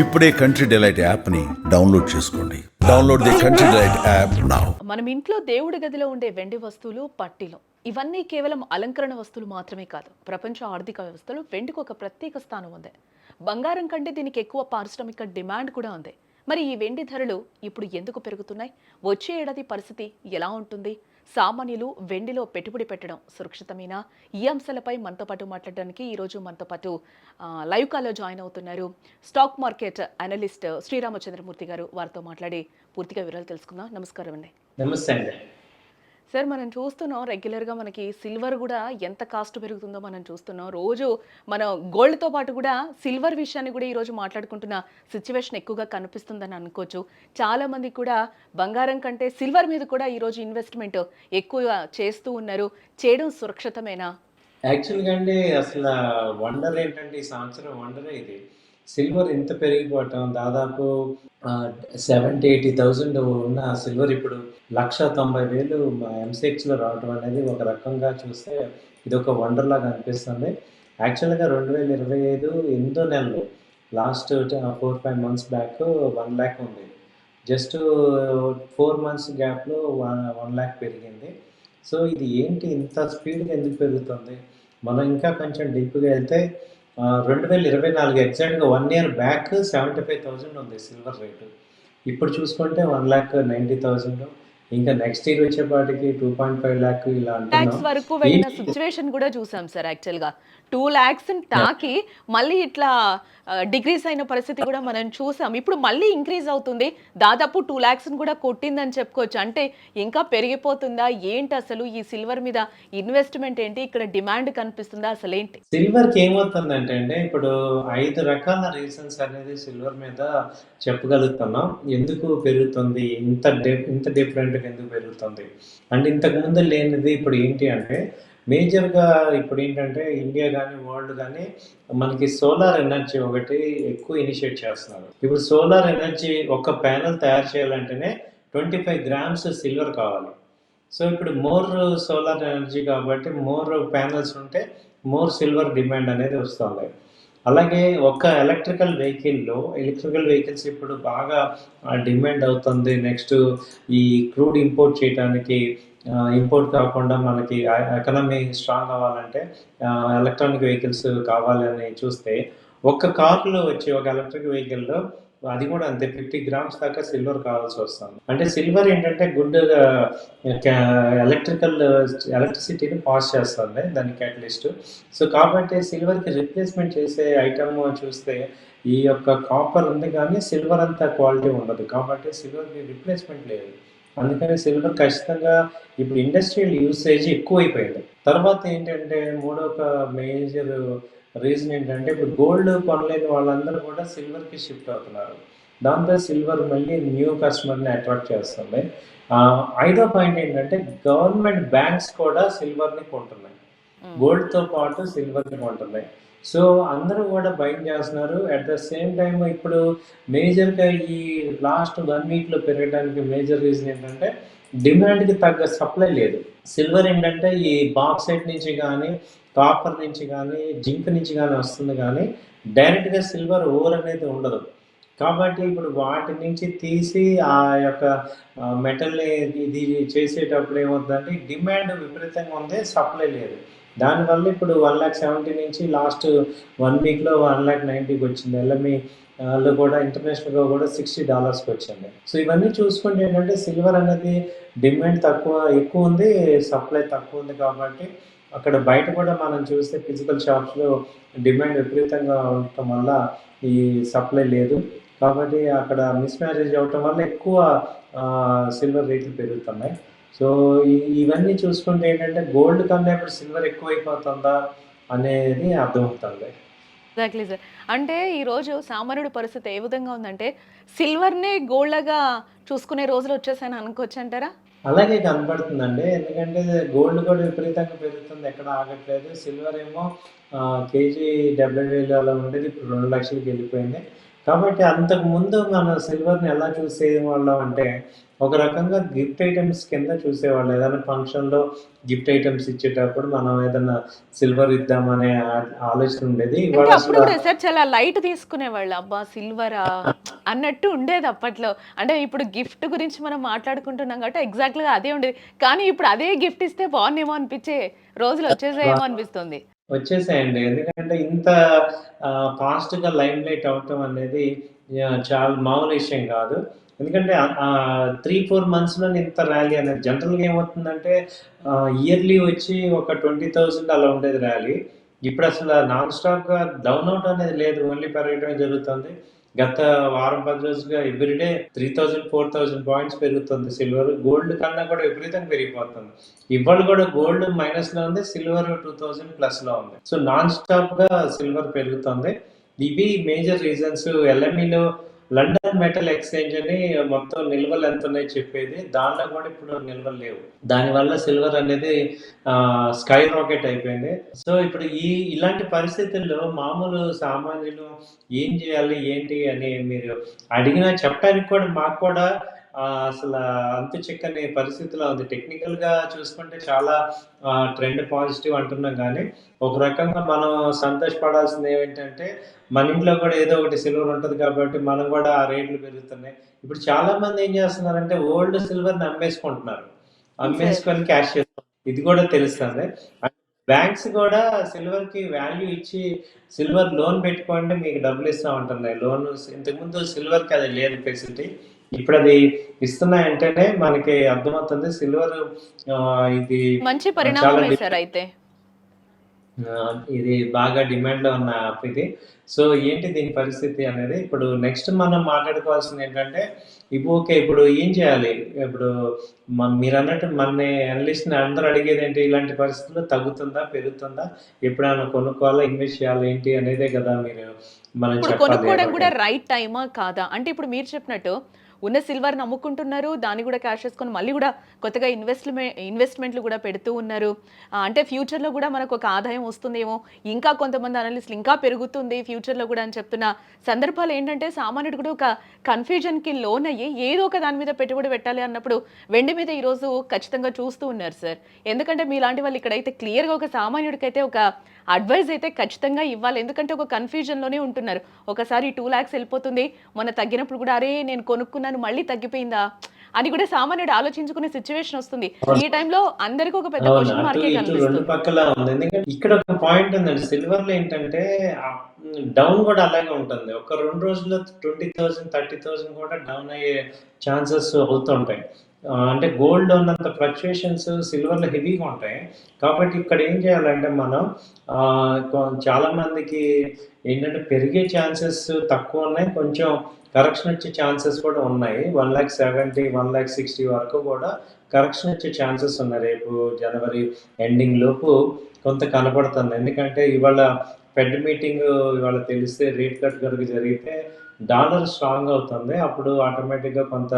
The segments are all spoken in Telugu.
ఇప్పుడే కంట్రీ డిలైట్ యాప్ని డౌన్లోడ్ చేసుకోండి. Download the Country Delight app now మనం ఇంట్లో దేవుడి గదిలో ఉండే వెండి వస్తువులు పట్టీలు. ఇవన్నీ కేవలం అలంకరణ వస్తువులు మాత్రమే కాదు. ప్రపంచ ఆర్థిక వ్యవస్థలో వెండికి ఒక ప్రత్యేక స్థానం ఉంది. బంగారం కంటే దీనికి ఎక్కువ పారిశ్రామిక డిమాండ్ కూడా ఉంది. మరి ఈ వెండి ధరలు ఇప్పుడు ఎందుకు పెరుగుతున్నాయి? వచ్చే ఏడాది పరిస్థితి ఎలా ఉంటుంది? సామాన్యులు వెండిలో పెట్టుబడి పెట్టడం సురక్షితమేనా? ఈ అంశాలపై మనతో పాటు మాట్లాడడానికి ఈరోజు మనతో పాటు లైవ్ కాల్లో జాయిన్ అవుతున్నారు స్టాక్ మార్కెట్ అనలిస్ట్ శ్రీరామచంద్రమూర్తి గారు. వారితో మాట్లాడి పూర్తిగా వివరాలు తెలుసుకుందాం. నమస్కారం అండి. నమస్తే అండి. సార్ మనం చూస్తున్నాం రెగ్యులర్గా మనకి సిల్వర్ కూడా ఎంత కాస్ట్ పెరుగుతుందో మనం చూస్తున్నాం. రోజు మనం గోల్డ్తో పాటు కూడా సిల్వర్ విషయాన్ని కూడా ఈరోజు మాట్లాడుకుంటున్న సిచ్యువేషన్ ఎక్కువగా కనిపిస్తుందని అనుకోవచ్చు. చాలా మంది కూడా బంగారం కంటే సిల్వర్ మీద కూడా ఈరోజు ఇన్వెస్ట్మెంట్ ఎక్కువ చేస్తూ ఉన్నారు. చేయడం సురక్షితమేనా? యాక్చువల్గా అండి అసలు వండర్ ఏంటంటే ఈ సంవత్సరం వండరే ఇది. సిల్వర్ ఇంత పెరిగిపోవటం? దాదాపు సెవెంటీ ఎయిటీ థౌజండ్ ఉన్న సిల్వర్ ఇప్పుడు లక్ష తొంభై వేలు ఎంసెక్స్లో రావడం అనేది ఒక రకంగా చూస్తే ఇది ఒక వండర్లాగా అనిపిస్తుంది. యాక్చువల్గా రెండు వేల ఇరవై ఐదు ఎనిమిదో నెలలు last four five months back one lakh ఉంది. జస్ట్ ఫోర్ మంత్స్ గ్యాప్లో వన్ వన్ ల్యాక్ పెరిగింది. సో ఇది ఏంటి ఇంత స్పీడ్గా ఎందుకు పెరుగుతుంది? మనం ఇంకా కొంచెం డీప్గా వెళ్తే రెండు వేల ఇరవై నాలుగు ఎగ్జాక్ట్గా one year back seventy five thousand ఉంది సిల్వర్ రేటు. ఇప్పుడు చూసుకుంటే వన్ ల్యాక్ నైంటీ థౌజండ్. ఇంకా నెక్స్ట్ ఇయర్ వచ్చేపాటికి టూ పాయింట్ ఫైవ్ ల్యాక్ ఇలా ల్యాక్స్ అంటున్నాం. వరకు వెళ్ళిన సిచ్యువేషన్ కూడా చూసాం సార్ యాక్చువల్గా టూ ల్యాక్స్ తాకి మళ్ళీ ఇట్లా డిగ్రీస్ అయిన పరిస్థితి కూడా మనం చూసాం. ఇప్పుడు మళ్ళీ ఇంక్రీజ్ అవుతుంది. దాదాపు టూ ల్యాక్స్ కూడా కొట్టిందని చెప్పుకోవచ్చు. అంటే ఇంకా పెరిగిపోతుందా? ఏంటి అసలు ఈ సిల్వర్ మీద ఇన్వెస్ట్మెంట్ ఏంటి? ఇక్కడ డిమాండ్ కనిపిస్తుందా? అసలు ఏంటి? సిల్వర్కి ఏమవుతుందంటే అండి ఇప్పుడు ఐదు రకాల రీజన్స్ అనేది సిల్వర్ మీద చెప్పగలుగుతున్నాం. ఎందుకు పెరుగుతుంది? ఇంత ఇంత డిఫరెంట్గా ఎందుకు పెరుగుతుంది? అండ్ ఇంతకుముందు లేనిది ఇప్పుడు ఏంటి అంటే మేజర్గా ఇప్పుడు ఏంటంటే ఇండియా కానీ వరల్డ్ కానీ మనకి సోలార్ ఎనర్జీ ఒకటి ఎక్కువ ఇనిషియేట్ చేస్తున్నారు. ఇప్పుడు సోలార్ ఎనర్జీ ఒక ప్యానల్ తయారు చేయాలంటేనే ట్వంటీ ఫైవ్ గ్రామ్స్ సిల్వర్ కావాలి. సో ఇప్పుడు మోర్ సోలార్ ఎనర్జీ కాబట్టి మోర్ ప్యానల్స్ ఉంటే మోర్ సిల్వర్ డిమాండ్ అనేది వస్తుంది. అలాగే ఒక ఎలక్ట్రికల్ వెహికల్లో ఎలక్ట్రికల్ వెహికల్స్ ఇప్పుడు బాగా డిమాండ్ అవుతుంది. నెక్స్ట్ ఈ క్రూడ్ ఇంపోర్ట్ చేయడానికి ఇంపోర్ట్ కాకుండా మనకి ఎకనమీ స్ట్రాంగ్ అవ్వాలంటే ఎలక్ట్రానిక్ వెహికల్స్ కావాలని చూస్తే ఒక్క కార్లో వచ్చి ఒక ఎలక్ట్రిక్ వెహికల్లో అది కూడా అంతే. ఫిఫ్టీ గ్రామ్స్ దాకా సిల్వర్ కావాల్సి వస్తుంది. అంటే సిల్వర్ ఏంటంటే గుడ్ ఎలక్ట్రికల్ ఎలక్ట్రిసిటీని పాస్ చేస్తుంది దాని క్యాటలిస్ట్. సో కాబట్టి సిల్వర్కి రిప్లేస్మెంట్ చేసే ఐటమ్ చూస్తే ఈ యొక్క కాపర్ ఉంది కానీ సిల్వర్ అంత క్వాలిటీ ఉండదు. కాబట్టి సిల్వర్కి రిప్లేస్మెంట్ లేదు. అందుకని సిల్వర్ ఖచ్చితంగా ఇప్పుడు ఇండస్ట్రియల్ యూసేజ్ ఎక్కువైపోయింది. తర్వాత ఏంటంటే మూడో ఒక మేజర్ రీజన్ ఏంటంటే ఇప్పుడు గోల్డ్ కొనలేని వాళ్ళందరూ కూడా సిల్వర్కి షిఫ్ట్ అవుతున్నారు. దాంతో సిల్వర్ మళ్ళీ న్యూ కస్టమర్ని అట్రాక్ట్ చేస్తుంది. ఆ, ఐదో పాయింట్ ఏంటంటే గవర్నమెంట్ బ్యాంక్స్ కూడా సిల్వర్ని కొంటున్నాయి. గోల్డ్తో పాటు సిల్వర్ని కొంటున్నాయి. సో అందరూ కూడా బైక్ చేస్తున్నారు. అట్ ద సేమ్ టైం ఇప్పుడు మేజర్గా ఈ లాస్ట్ వన్ వీక్లో పెరగడానికి మేజర్ రీజన్ ఏంటంటే డిమాండ్కి తగ్గ సప్లై లేదు. సిల్వర్ ఏంటంటే ఈ బాక్సైట్ నుంచి కానీ కాపర్ నుంచి కానీ జింక్ నుంచి కానీ వస్తుంది కానీ డైరెక్ట్గా సిల్వర్ ఓర్ అనేది ఉండదు. కాబట్టి ఇప్పుడు వాటి నుంచి తీసి ఆ యొక్క మెటల్ని ఇది చేసేటప్పుడు ఏమవుతుందంటే డిమాండ్ విపరీతంగా ఉంది సప్లై లేదు. దానివల్ల ఇప్పుడు వన్ ల్యాక్ సెవెంటీ నుంచి లాస్ట్ వన్ వీక్లో వన్ ల్యాక్ నైంటీకి వచ్చింది. ఎల్ఎంఈ లో కూడా ఇంటర్నేషనల్గా కూడా సిక్స్టీ డాలర్స్కి వచ్చింది. సో ఇవన్నీ చూసుకుంటే ఏంటంటే సిల్వర్ అనేది డిమాండ్ తక్కువ ఎక్కువ ఉంది సప్లై తక్కువ ఉంది కాబట్టి అక్కడ బయట కూడా మనం చూస్తే ఫిజికల్ షాప్స్లో డిమాండ్ విపరీతంగా ఉండటం వల్ల ఈ సప్లై లేదు. కాబట్టి అక్కడ మిస్ మ్యారేజ్ అవటం వల్ల ఎక్కువ సిల్వర్ రేట్లు పెరుగుతున్నాయి. సో ఇవన్నీ చూసుకుంటే ఏంటంటే గోల్డ్ కన్నా ఇప్పుడు సిల్వర్ ఎక్కువైపోతుందా అనేది అర్థమవుతుంది. ఎగ్జాక్ట్లీ సార్ అంటే ఈరోజు సామాన్యుడి పరిస్థితి ఏ విధంగా ఉందంటే సిల్వర్నే గోల్డ్గా చూసుకునే రోజులు వచ్చేసాయని అనుకోవచ్చు అంటారా? అలాగే కనపడుతుందండి ఎందుకంటే గోల్డ్ కూడా విపరీతంగా పెరుగుతుంది. ఎక్కడ ఆగట్లేదు. సిల్వర్ ఏమో కేజీ డెబ్బై వేలు అలా ఉండేది. ఇప్పుడు రెండు లక్షలకి వెళ్ళిపోయింది. కాబట్టి అంతకు ముందు మన సిల్వర్ని ఎలా చూసేవాళ్ళం అంటే ఒక రకంగా గిఫ్ట్ ఐటమ్స్ కింద చూసేవాళ్ళు. ఏదైనా ఫంక్షన్లో గిఫ్ట్ ఐటమ్స్ ఇచ్చేటప్పుడు మనం ఏదైనా సిల్వర్ ఇద్దామనే ఆలోచన ఉండేది. అప్పుడు అసలు కూడా సార్ చాలా లైట్ తీసుకునేవాళ్ళు. అబ్బా సిల్వరా? అన్నట్టు ఉండేది అప్పట్లో. అంటే ఇప్పుడు గిఫ్ట్ గురించి మనం మాట్లాడుకుంటున్నాం కాబట్టి ఎగ్జాక్ట్గా అదే ఉండేది. కానీ ఇప్పుడు అదే గిఫ్ట్ ఇస్తే బాగుందేమో అనిపించే రోజులు వచ్చేసేమో అనిపిస్తుంది. వచ్చేసాయండి. ఎందుకంటే ఇంత ఫాస్ట్గా లైమ్ లైట్ అవటం అనేది చాలా మామూలు విషయం కాదు. ఎందుకంటే త్రీ ఫోర్ మంత్స్లో ఇంత ర్యాలీ అనేది జనరల్గా ఏమవుతుందంటే ఇయర్లీ వచ్చి ఒక ట్వంటీ థౌజండ్ అలా ఉండేది ర్యాలీ. ఇప్పుడు అసలు నాన్ స్టాప్గా డౌన్ అవుట్ అనేది లేదు. ఓన్లీ పెరగడం జరుగుతుంది. గత వారం పది రోజులుగా everyday three thousand four thousand points పెరుగుతుంది. సిల్వర్ గోల్డ్ కన్నా కూడా విపరీతంగా పెరిగిపోతుంది. ఇవాళ కూడా గోల్డ్ మైనస్లో ఉంది సిల్వర్ టూ థౌజండ్ ప్లస్లో ఉంది. సో నాన్ స్టాప్గా సిల్వర్ పెరుగుతుంది. ఇవి మేజర్ రీజన్స్ ఎల్ఎంఈలో లండన్ మెటల్ ఎక్స్చేంజ్ అని మొత్తం నిల్వలు ఎంత ఉన్నాయో చెప్పేది. దాంట్లో కూడా ఇప్పుడు నిల్వలు లేవు. దానివల్ల సిల్వర్ అనేది స్కై రాకెట్ అయిపోయింది. సో ఇప్పుడు ఈ ఇలాంటి పరిస్థితుల్లో మామూలు సామాన్యులు ఏం చేయాలి ఏంటి అని మీరు అడిగినా చెప్పడానికి కూడా మాకు కూడా అసలు అంతు చిక్కని పరిస్థితిలో ఉంది. టెక్నికల్గా చూసుకుంటే చాలా ట్రెండ్ పాజిటివ్ అంటున్నాం కానీ ఒక రకంగా మనం సంతోషపడాల్సింది ఏమిటంటే మన ఇంట్లో కూడా ఏదో ఒకటి సిల్వర్ ఉంటుంది కాబట్టి మనం కూడా ఆ రేట్లు పెరుగుతున్నాయి. ఇప్పుడు చాలా మంది ఏం చేస్తున్నారంటే ఓల్డ్ సిల్వర్ని అమ్మేసుకుంటున్నారు. అమ్మేసుకొని క్యాష్ చేస్తున్నారు ఇది కూడా తెలుస్తుంది. బ్యాంక్స్ కూడా సిల్వర్కి వాల్యూ ఇచ్చి సిల్వర్ లోన్ పెట్టుకోండి మీకు డబ్బులు ఇస్తా ఉంటున్నాయి లోన్ ఇంతకుముందు సిల్వర్కి అది లేదు ఫెసిలిటీ ఇప్పుడు అది ఇస్తున్నాయంటేనే మనకి అర్థమవుతుంది. సిల్వర్ ఇది మంచి సార్ అయితే ఇది బాగా డిమాండ్లో ఉన్న యాప్ ఇది. సో ఏంటి దీని పరిస్థితి అనేది? ఇప్పుడు నెక్స్ట్ మనం మాట్లాడుకోవాల్సింది ఏంటంటే ఇప్పుడు ఓకే ఇప్పుడు ఏం చేయాలి? ఇప్పుడు మీరు అన్నట్టు మన అనలిస్ట్ అందరూ అడిగేది ఏంటి? ఇలాంటి పరిస్థితుల్లో తగ్గుతుందా పెరుగుతుందా? ఎప్పుడైనా కొనుక్కోవాలా ఇన్వెస్ట్ చేయాలి ఏంటి అనేదే కదా మీరు మనం కొనుక్కోవడం కూడా. రైట్ టైమా కాదా? అంటే ఇప్పుడు మీరు చెప్పినట్టు ఉన్న సిల్వర్ నమ్ముకుంటున్నారు దాన్ని కూడా క్యాష్ చేసుకొని మళ్ళీ కూడా కొత్తగా ఇన్వెస్ట్మెంట్ ఇన్వెస్ట్మెంట్లు కూడా పెడుతూ ఉన్నారు. అంటే ఫ్యూచర్లో కూడా మనకు ఒక ఆదాయం వస్తుందేమో. ఇంకా కొంతమంది అనలిస్టులు ఇంకా పెరుగుతుంది ఫ్యూచర్లో కూడా అని చెప్తున్న సందర్భాలు ఏంటంటే సామాన్యుడు కూడా ఒక కన్ఫ్యూజన్కి లోన్ అయ్యి ఏదో ఒక దాని మీద పెట్టుబడి పెట్టాలి అన్నప్పుడు వెండి మీద ఈరోజు ఖచ్చితంగా చూస్తూ ఉన్నారు సార్ ఎందుకంటే మీలాంటి వాళ్ళు ఇక్కడైతే క్లియర్గా ఒక సామాన్యుడికైతే ఒక అడ్వైజ్ అయితే ఖచ్చితంగా ఇవ్వాలి. ఎందుకంటే ఒక కన్ఫ్యూజన్లోనే ఉంటున్నారు. ఒకసారి టూ ల్యాక్స్ వెళ్ళిపోతుంది. మొన్న తగ్గినప్పుడు కూడా అరే నేను కొనుక్కున్నాను మళ్ళీ తగ్గిపోయిందా? అని కూడా సామాన్యుడు ఆలోచించుకునే సిచ్యువేషన్ వస్తుంది. ఈ టైంలో అందరికీ ఒక పెద్ద క్వశ్చన్ మార్కే కనిపిస్తుంది. పక్కల ఉంది. ఎందుకంటే ఇక్కడ ఒక పాయింట్ ఉందండి. సిల్వర్లో ఏంటంటే డౌన్ కూడా అలాగే ఉంటుంది. ఒక రెండు రోజుల్లో ట్వంటీ థౌసండ్ థర్టీ థౌసండ్ కూడా డౌన్ అయ్యే ఛాన్సెస్ అవుతుంటాయి. అంటే గోల్డ్ ఉన్నంత ఫ్లక్చుయేషన్స్ సిల్వర్లో హెవీగా ఉంటాయి. కాబట్టి ఇక్కడ ఏం చేయాలంటే మనం చాలామందికి ఏంటంటే పెరిగే ఛాన్సెస్ తక్కువ ఉన్నాయి. కొంచెం కరెక్షన్ వచ్చే ఛాన్సెస్ కూడా ఉన్నాయి. One lakh seventy one lakh sixty వరకు కూడా కరెక్షన్ వచ్చే ఛాన్సెస్ ఉన్నాయి రేపు జనవరి ఎండింగ్ లోపు కొంత కనపడుతుంది. ఎందుకంటే ఇవాళ ఫెడ్ మీటింగ్ ఇవాళ తెలిస్తే రేట్ కట్ కనుక జరిగితే డాలర్ స్ట్రాంగ్ అవుతుంది. అప్పుడు ఆటోమేటిక్గా కొంత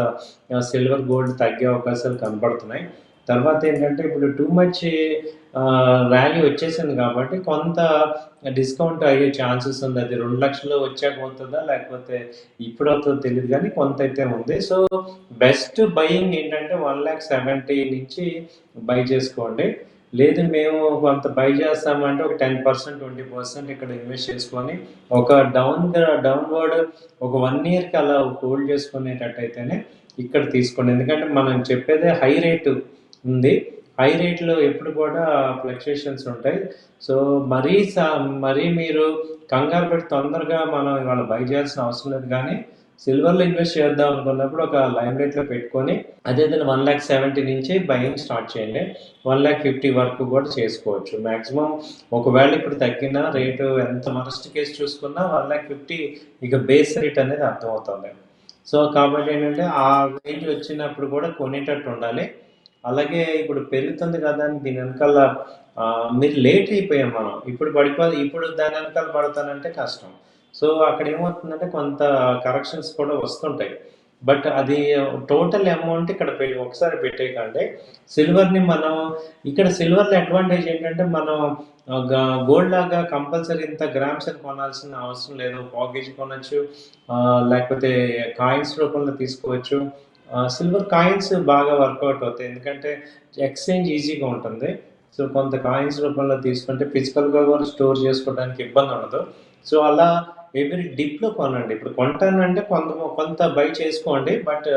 సిల్వర్ గోల్డ్ తగ్గే అవకాశాలు కనబడుతున్నాయి. తర్వాత ఏంటంటే ఇప్పుడు టూ మచ్ ర్యాలీ వచ్చేసింది కాబట్టి కొంత డిస్కౌంట్ అయ్యే ఛాన్సెస్ ఉంది. అది రెండు లక్షలు వచ్చాక అవుతుందా లేకపోతే ఇప్పుడు అవుతుందో తెలియదు కానీ కొంత అయితే ఉంది. సో బెస్ట్ బయింగ్ ఏంటంటే వన్ ల్యాక్ సెవెంటీ నుంచి బై చేసుకోండి. లేదు మేము కొంత బై చేస్తామంటే ఒక టెన్ పర్సెంట్ ట్వంటీ పర్సెంట్ ఇక్కడ ఇన్వెస్ట్ చేసుకొని ఒక డౌన్ డౌన్వర్డ్ ఒక వన్ ఇయర్కి అలా హోల్డ్ చేసుకునేటట్టయితేనే ఇక్కడ తీసుకోండి. ఎందుకంటే మనం చెప్పేదే హై రేటు ఉంది. హై రేట్లో ఎప్పుడు కూడా ఫ్లక్చుయేషన్స్ ఉంటాయి. సో మరీ సా మరీ మీరు కంగారు పెట్టి తొందరగా మనం ఇవాళ బై చేయాల్సిన అవసరం లేదు. కానీ సిల్వర్లో ఇన్వెస్ట్ చేద్దాం అనుకున్నప్పుడు ఒక లైన్ రేట్లో పెట్టుకొని అదేదైనా వన్ ల్యాక్ సెవెంటీ నుంచి బయింగ్ స్టార్ట్ చేయండి. వన్ ల్యాక్ ఫిఫ్టీ వరకు కూడా చేసుకోవచ్చు. మ్యాక్సిమం ఒకవేళ ఇప్పుడు తగ్గిన రేటు ఎంత మరస్ట్ కేసు చూసుకున్నా వన్ ల్యాక్ ఫిఫ్టీ ఇక బేస్ రేట్ అనేది అర్థమవుతుంది. సో కాబట్టి ఏంటంటే ఆ రేంజ్ వచ్చినప్పుడు కూడా కొనేటట్టు ఉండాలి. అలాగే ఇప్పుడు పెరుగుతుంది కదా అని దీని వెనకాల మీరు లేట్ అయిపోయాం మనం. ఇప్పుడు పడిపో ఇప్పుడు దాని వెనకాల పడతానంటే కష్టం. సో అక్కడ ఏమవుతుందంటే కొంత కరెక్షన్స్ కూడా వస్తుంటాయి. బట్ అది టోటల్ అమౌంట్ ఇక్కడ పెట్టి ఒకసారి పెట్టేయకండి. సిల్వర్ని మనం ఇక్కడ సిల్వర్లో అడ్వాంటేజ్ ఏంటంటే మనం గోల్డ్ లాగా కంపల్సరీ ఇంత గ్రామ్స్ అని కొనాల్సిన అవసరం లేదు. పాకేజ్ కొనవచ్చు లేకపోతే కాయిన్స్ రూపంలో తీసుకోవచ్చు. సిల్వర్ కాయిన్స్ బాగా వర్కౌట్ అవుతాయి. ఎందుకంటే ఎక్స్చేంజ్ ఈజీగా ఉంటుంది. సో కొంత కాయిన్స్ రూపంలో తీసుకుంటే ఫిజికల్గా కూడా స్టోర్ చేసుకోవడానికి ఇబ్బంది ఉండదు. సో అలా ఎవ్రీ డిప్లో కొనండి. ఇప్పుడు కొంటానంటే కొంత కొంత బై చేసుకోండి బట్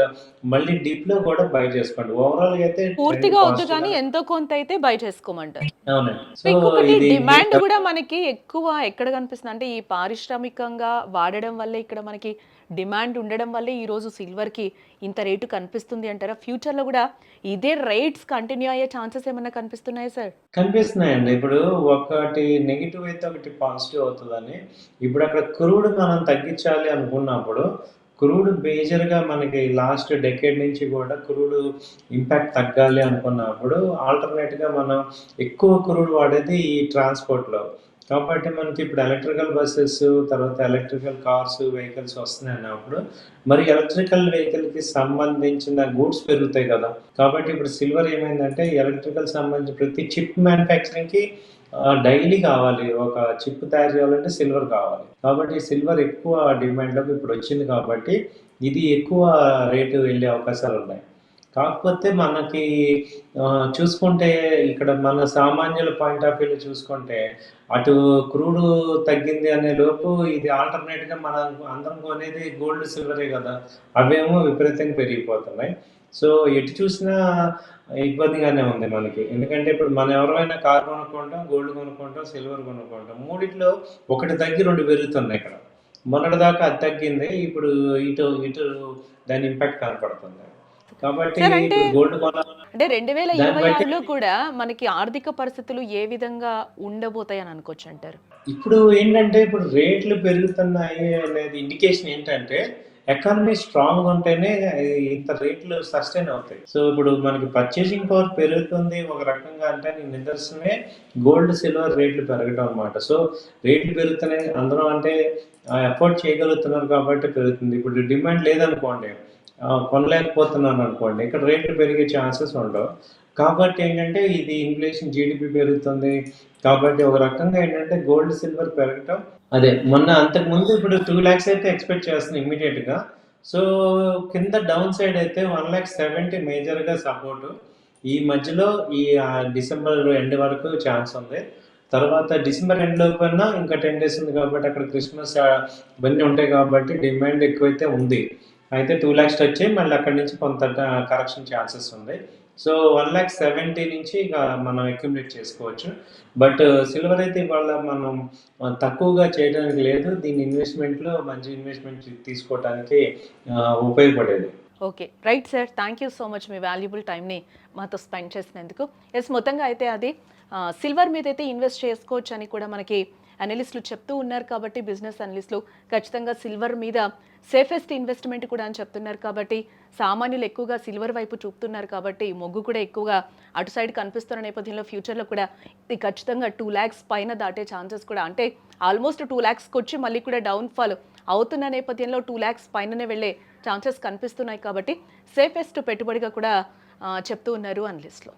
మళ్ళీ డిప్లో కూడా బై చేసుకోండి. ఓవరాల్గా అయితే పూర్తిగా వద్దు కానీ ఎంతో కొంత అయితే బై చేసుకోమంటారు. అవునండి. డిమాండ్ కూడా మనకి ఎక్కువ ఎక్కడ కనిపిస్తుంది అంటే ఈ పారిశ్రామికంగా వాడడం వల్లే ఇక్కడ మనకి డిమాండ్ ఉండడం వల్లే ఈ రోజు సిల్వర్కి ఇంత రేటు కనిపిస్తుంది అంటారా? ఫ్యూచర్లో కూడా ఇదే రేట్స్ కంటిన్యూ అయ్యే ఛాన్సెస్ ఏమన్నా కనిపిస్తున్నాయా సార్ కనిపిస్తున్నాయండి. ఇప్పుడు ఒకటి నెగిటివ్ అయితే ఒకటి పాజిటివ్ అవుతుందని ఇప్పుడు అక్కడ క్రూడ్ మనం తగ్గించాలి అనుకున్నప్పుడు క్రూడ్ మేజర్గా మనకి లాస్ట్ డెకేడ్ నుంచి కూడా క్రూడ్ ఇంపాక్ట్ తగ్గాలి అనుకున్నప్పుడు ఆల్టర్నేట్గా మనం ఎక్కువ క్రూడ్ వాడేది ఈ ట్రాన్స్పోర్ట్లో. కాబట్టి మనకి ఇప్పుడు ఎలక్ట్రికల్ బస్సెస్ తర్వాత ఎలక్ట్రికల్ కార్స్ వెహికల్స్ వస్తున్నాయి అన్నప్పుడు మరి ఎలక్ట్రికల్ వెహికల్కి సంబంధించిన గూడ్స్ పెరుగుతాయి కదా. కాబట్టి ఇప్పుడు సిల్వర్ ఏమైందంటే ఎలక్ట్రికల్ సంబంధించిన ప్రతి చిప్ మ్యానుఫ్యాక్చరింగ్కి డైలీ కావాలి. ఒక చిప్ తయారు చేయాలంటే సిల్వర్ కావాలి. కాబట్టి సిల్వర్ ఎక్కువ డిమాండ్లోకి ఇప్పుడు వచ్చింది కాబట్టి ఇది ఎక్కువ రేటు వెళ్ళే అవకాశాలు ఉన్నాయి. కాకపోతే మనకి చూసుకుంటే ఇక్కడ మన సామాన్యుల పాయింట్ ఆఫ్ వ్యూలో చూసుకుంటే అటు క్రూడు తగ్గింది అనే లోపు ఇది ఆల్టర్నేట్గా మనం అందరం కొనేది గోల్డ్ సిల్వరే కదా. అవేమో విపరీతంగా పెరిగిపోతున్నాయి. సో ఎటు చూసినా ఇబ్బందిగానే ఉంది మనకి. ఎందుకంటే ఇప్పుడు మనం ఎవరైనా కార్ కొనుక్కుంటాం గోల్డ్ కొనుక్కుంటాం సిల్వర్ కొనుక్కుంటాం. మూడిట్లో ఒకటి తగ్గి రెండు పెరుగుతున్నాయి ఇక్కడ. మొన్నటి దాకా అది తగ్గింది ఇప్పుడు ఇటు ఇటు దాని ఇంపాక్ట్ కనపడుతుంది. కాబట్టి గోల్డ్ అంటే రెండు వేల ఇరవై ఆరులో కూడా మనకి ఆర్థిక పరిస్థితులు ఏ విధంగా ఉండబోతాయి అని అనుకోవచ్చు అంటారు ఇప్పుడు ఏంటంటే ఇప్పుడు రేట్లు పెరుగుతున్నాయి అనేది ఇండికేషన్ ఏంటంటే ఎకానమీ స్ట్రాంగ్ ఉంటేనే ఇంత రేట్లు సస్టైన్ అవుతాయి. సో ఇప్పుడు మనకి పర్చేసింగ్ పవర్ పెరుగుతుంది ఒక రకంగా అంటే నిదర్శనమే గోల్డ్ సిల్వర్ రేట్లు పెరగడం అనమాట సో రేట్లు పెరుగుతున్నాయి అందరం అంటే ఎఫోర్డ్ చేయగలుగుతున్నారు కాబట్టి పెరుగుతుంది. ఇప్పుడు డిమాండ్ లేదనుకోండి కొనలేకపోతున్నాను అనుకోండి ఇక్కడ రేట్లు పెరిగే ఛాన్సెస్ ఉండవు. కాబట్టి ఏంటంటే ఇది ఇన్ఫ్లేషన్ జీడిపి పెరుగుతుంది. కాబట్టి ఒక రకంగా ఏంటంటే గోల్డ్ సిల్వర్ పెరగటం. అదే మొన్న అంతకు ముందు ఇప్పుడు టూ ల్యాక్స్ అయితే ఎక్స్పెక్ట్ చేస్తున్నాం ఇమీడియట్గా. సో కింద డౌన్ సైడ్ అయితే వన్ ల్యాక్ సెవెంటీ మేజర్గా సపోర్ట్ ఈ మధ్యలో ఈ డిసెంబర్ ఎండ్ వరకు ఛాన్స్ ఉంది. తర్వాత డిసెంబర్ ఎండ్ లోపల ఇంకా టెన్ డేస్ ఉంది కాబట్టి అక్కడ క్రిస్మస్ ఇవన్నీ ఉంటాయి కాబట్టి డిమాండ్ ఎక్కువైతే ఉంది. అయితే టూ ల్యాక్స్ వచ్చి మళ్ళీ అక్కడి నుంచి కొంత కరెక్షన్ ఛాన్సెస్ ఉంది. సో వన్ ల్యాక్ సెవెంటీ నుంచి ఇక మనం అక్యుమిలేట్ చేసుకోవచ్చు. బట్ uh, సిల్వర్ అయితే ఇవాళ మనం uh, తక్కువగా చేయడానికి లేదు. దీని ఇన్వెస్ట్మెంట్లో మంచి ఇన్వెస్ట్మెంట్ తీసుకోవడానికి uh, ఉపయోగపడేది. Okay. Right sir. Thank you so much me valuable టైంని మాతో స్పెండ్ చేసినందుకు. ఎస్ మొత్తంగా అయితే అది సిల్వర్ మీద అయితే ఇన్వెస్ట్ చేసుకోవచ్చు అని కూడా మనకి అనలిస్టులు చెప్తూ ఉన్నారు కాబట్టి బిజినెస్ అనలిస్టులు ఖచ్చితంగా సిల్వర్ మీద సేఫెస్ట్ ఇన్వెస్ట్మెంట్ కూడా అని చెప్తున్నారు కాబట్టి సామాన్యులు ఎక్కువగా సిల్వర్ వైపు చూపుతున్నారు కాబట్టి మొగ్గు కూడా ఎక్కువగా అటు సైడ్ కనిపిస్తున్న నేపథ్యంలో ఫ్యూచర్లో కూడా ఇది ఖచ్చితంగా టూ ల్యాక్స్ పైన దాటే ఛాన్సెస్ కూడా. అంటే ఆల్మోస్ట్ టూ ల్యాక్స్కి వచ్చి మళ్ళీ కూడా డౌన్ఫాల్ అవుతున్న నేపథ్యంలో టూ ల్యాక్స్ పైననే వెళ్ళే ఛాన్సెస్ కనిపిస్తున్నాయి కాబట్టి సేఫెస్ట్ పెట్టుబడిగా కూడా చెప్తూ ఉన్నారు అనలిస్ట్లో